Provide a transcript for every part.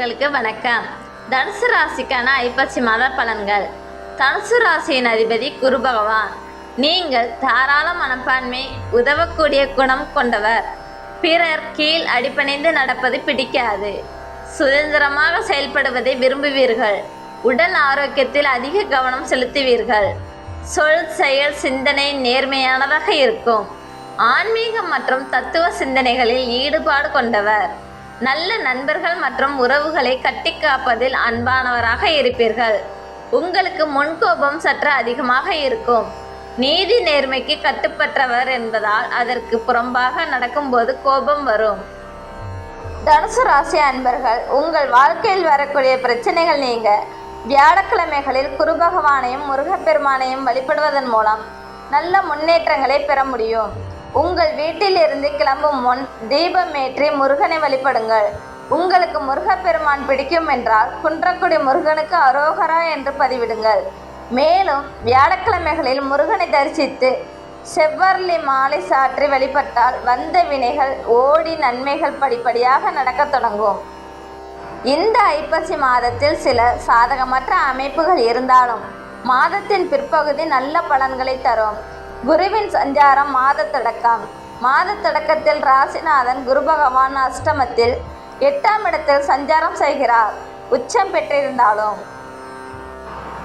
நேயர்களுக்கு வணக்கம். தனுசு ராசிக்கான ஐப்பசி மாத பலன்கள். தனுசு ராசியின் அதிபதி குரு பகவான். நீங்கள் தாராள மனப்பான்மை உதவக்கூடிய குணம் கொண்டவர். பிறர் கீழ் அடிப்பணிந்து நடப்பது பிடிக்காது. சுதந்திரமாக செயல்படுவதை விரும்புவீர்கள். உடல் ஆரோக்கியத்தில் அதிக கவனம் செலுத்துவீர்கள். சொல் செயல் சிந்தனை நேர்மையானதாக இருக்கும். ஆன்மீகம் மற்றும் தத்துவ சிந்தனைகளில் ஈடுபாடு கொண்டவர். நல்ல நண்பர்கள் மற்றும் உறவுகளை கட்டி காப்பதில் அன்பானவராக இருப்பீர்கள். உங்களுக்கு முன்கோபம் சற்று அதிகமாக இருக்கும். நீதி நேர்மைக்கு கட்டுப்பற்றவர் என்பதால் அதற்கு புறம்பாக நடக்கும்போது கோபம் வரும். தனுசு ராசி அன்பர்கள் உங்கள் வாழ்க்கையில் வரக்கூடிய பிரச்சனைகள் நீங்க. வியாழக்கிழமைகளில் குரு பகவானையும் முருகப்பெருமானையும் வழிபடுவதன் மூலம் நல்ல முன்னேற்றங்களை பெற முடியும். உங்கள் வீட்டிலிருந்து கிளம்பும் முன் தீபமேற்றி முருகனை வழிபடுங்கள். உங்களுக்கு முருகப்பெருமான் பிடிக்கும் என்றால் குன்றக்குடி முருகனுக்கு அரோகரா என்று பதிவிடுங்கள். மேலும் வியாழக்கிழமைகளில் முருகனை தரிசித்து செவ்வர்லி மாலை சாற்றி வழிபட்டால் வந்த வினைகள் ஓடி நன்மைகள் படிப்படியாக நடக்கத் தொடங்கும். இந்த ஐப்பசி மாதத்தில் சில சாதகமற்ற அமைப்புகள் இருந்தாலும் மாதத்தின் பிற்பகுதி நல்ல பலன்களை தரும். குருவின் சஞ்சாரம் மாத தொடக்கம் மாத தொடக்கத்தில் ராசிநாதன் குரு பகவான் அஷ்டமத்தில் எட்டாம் இடத்தில் சஞ்சாரம் செய்கிறார். உச்சம் பெற்றிருந்தாலும்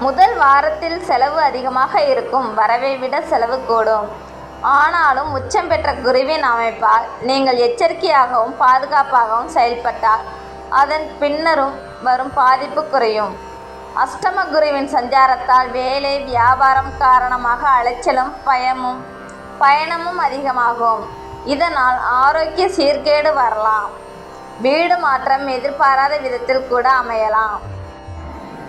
முதல் வாரத்தில் செலவு அதிகமாக இருக்கும். வரவை விட செலவு கூடும். ஆனாலும் உச்சம் பெற்ற குருவின் அமைப்பால் நீங்கள் எச்சரிக்கையாகவும் பாதுகாப்பாகவும் செயல்பட்டால் அதன் பின்னரும் வரும் பாதிப்பு குறையும். அஷ்டம குருவின் சஞ்சாரத்தால் வேலை வியாபாரம் காரணமாக அலைச்சலும் பயமும் பயணமும் அதிகமாகும். இதனால் ஆரோக்கிய சீர்கேடு வரலாம். வீடு மாற்றம் எதிர்பாராத விதத்தில் கூட அமையலாம்.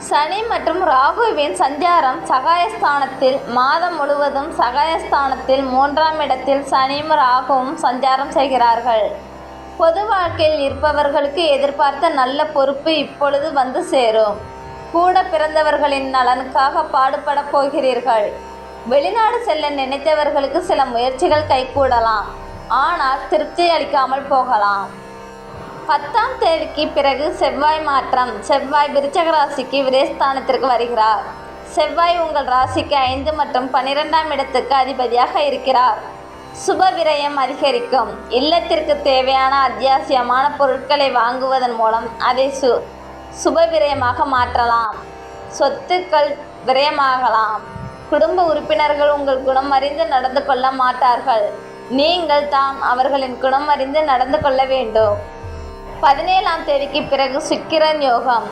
சனி மற்றும் ராகுவின் சஞ்சாரம் சகாயஸ்தானத்தில் மாதம் முழுவதும் சகாயஸ்தானத்தில் மூன்றாம் இடத்தில் சனியும் ராகுவும் சஞ்சாரம் செய்கிறார்கள். பொது வாழ்க்கையில் இருப்பவர்களுக்கு எதிர்பார்த்த நல்ல பொறுப்பு இப்பொழுது வந்து சேரும். கூட பிறந்தவர்களின் நலனுக்காக பாடுபட போகிறீர்கள். வெளிநாடு செல்ல நினைத்தவர்களுக்கு சில முயற்சிகள் கைகூடலாம். ஆனால் திருப்தி அளிக்காமல் போகலாம். பத்தாம் தேதிக்கு பிறகு செவ்வாய் மாற்றம். செவ்வாய் விருச்சக ராசிக்கு விரேஸ்தானத்திற்கு வருகிறார். செவ்வாய் உங்கள் ராசிக்கு ஐந்து மற்றும் பன்னிரெண்டாம் இடத்துக்கு அதிபதியாக இருக்கிறார். சுப விரயம் அதிகரிக்கும். இல்லத்திற்கு தேவையான அத்தியாவசியமான பொருட்களை வாங்குவதன் மூலம் அதை சு சுப விரயமாக மாற்றலாம். சொத்துக்கள் விரயமாகலாம். குடும்ப உறுப்பினர்கள் உங்கள் குணம் அறிந்து நடந்து கொள்ள மாட்டார்கள். நீங்கள் தாம் அவர்களின் குணம் அறிந்து நடந்து கொள்ள வேண்டும். பதினேழாம் தேதிக்கு பிறகு சுக்கிரன் யோகம்.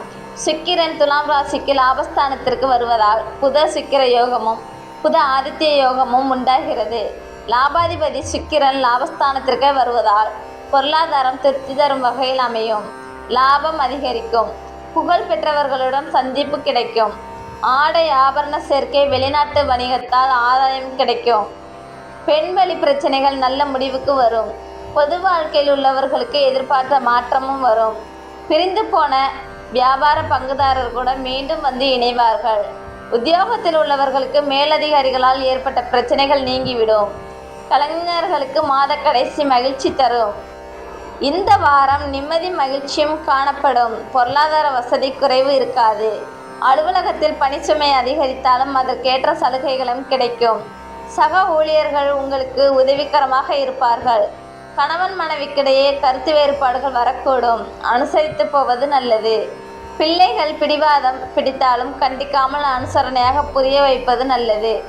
சுக்கிரன் துலாம் ராசிக்கு லாபஸ்தானத்திற்கு வருவதால் புத சுக்கிர யோகமும் புத ஆதித்ய யோகமும் உண்டாகிறது. லாபாதிபதி சுக்கிரன் லாபஸ்தானத்திற்கு வருவதால் பொருளாதாரம் திருப்தி தரும் வகையில் அமையும். லாபம் அதிகரிக்கும். புகழ் பெற்றவர்களுடன் சந்திப்பு கிடைக்கும். ஆடை ஆபரண சேர்க்கை வெளிநாட்டு வணிகத்தால் ஆதாயம் கிடைக்கும். பெண் வழி பிரச்சனைகள் நல்ல முடிவுக்கு வரும். பொது வாழ்க்கையில் உள்ளவர்களுக்கு எதிர்பார்த்த மாற்றமும் வரும். பிரிந்து போன வியாபார பங்குதாரர் கூட மீண்டும் வந்து இணைவார்கள். உத்தியோகத்தில் உள்ளவர்களுக்கு மேலதிகாரிகளால் ஏற்பட்ட பிரச்சனைகள் நீங்கிவிடும். கலைஞர்களுக்கு மாத கடைசி மகிழ்ச்சி தரும். இந்த வாரம் நிம்மதி மகிழ்ச்சியும் காணப்படும். பொருளாதார வசதி குறைவு இருக்காது. அலுவலகத்தில் பணிச்சுமை அதிகரித்தாலும் அதற்கேற்ற சலுகைகளும் கிடைக்கும். சக ஊழியர்கள் உங்களுக்கு உதவிகரமாக இருப்பார்கள். கணவன் மனைவிக்கிடையே கருத்து வேறுபாடுகள் வரக்கூடும். அனுசரித்து போவது நல்லது. பிள்ளைகள் பிடிவாதம் பிடித்தாலும் கண்டிக்காமல் அனுசரணையாக புரிய வைப்பது நல்லது.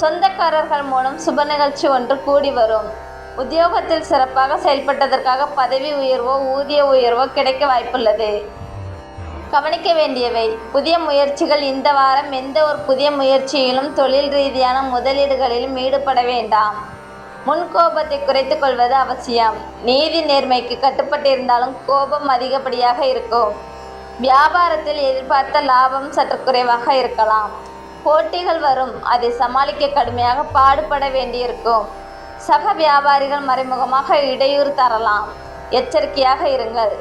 சொந்தக்காரர்கள் மூலம் சுப நிகழ்ச்சி ஒன்று கூடி வரும். உத்தியோகத்தில் சிறப்பாக செயல்பட்டதற்காக பதவி உயர்வோ ஊதிய உயர்வோ கிடைக்க வாய்ப்புள்ளது. கவனிக்க வேண்டியவை. புதிய முயற்சிகள் இந்த வாரம் எந்த ஒரு புதிய முயற்சியிலும் தொழில் ரீதியான முதலீடுகளிலும் ஈடுபட வேண்டாம். முன்கோபத்தை குறைத்து கொள்வது அவசியம். நீதி நேர்மைக்கு கட்டுப்பட்டிருந்தாலும் கோபம் அதிகப்படியாக இருக்கும். வியாபாரத்தில் எதிர்பார்த்த லாபம் சற்று குறைவாக இருக்கலாம். போட்டிகள் வரும். அதை சமாளிக்க கடுமையாக பாடுபட வேண்டியிருக்கும். சக வியாபாரிகள் மறைமுகமாக இடையூறு தரலாம். எச்சரிக்கையாக இருங்கள்.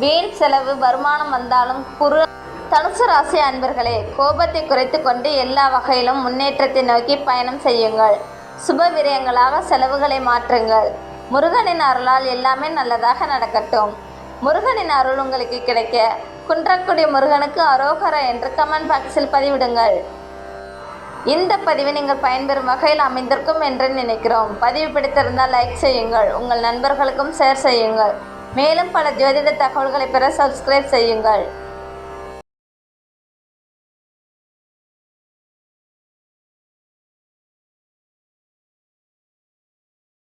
வீண் செலவு வருமானம் வந்தாலும் குறு தனுசு ராசி அன்பர்களே கோபத்தை குறைத்து கொண்டு எல்லா வகையிலும் முன்னேற்றத்தை நோக்கி பயணம் செய்யுங்கள். சுப விரயங்களாக செலவுகளை மாற்றுங்கள். முருகனின் அருளால் எல்லாமே நல்லதாக நடக்கட்டும். முருகனின் அருள் உங்களுக்கு கிடைக்க குன்றக்குடி முருகனுக்கு அரோகரா என்று கமெண்ட் பாக்ஸில் பதிவிடுங்கள். இந்த பதிவு நீங்கள் பயன்பெறும் வகையில் அமைந்திருக்கும் என்று நினைக்கிறோம். பதிவு பிடித்திருந்தால் லைக் செய்யுங்கள். உங்கள் நண்பர்களுக்கும் ஷேர் செய்யுங்கள். மேலும் பல ஜோதிட தகவல்களை பெற சப்ஸ்கிரைப் செய்யுங்கள்.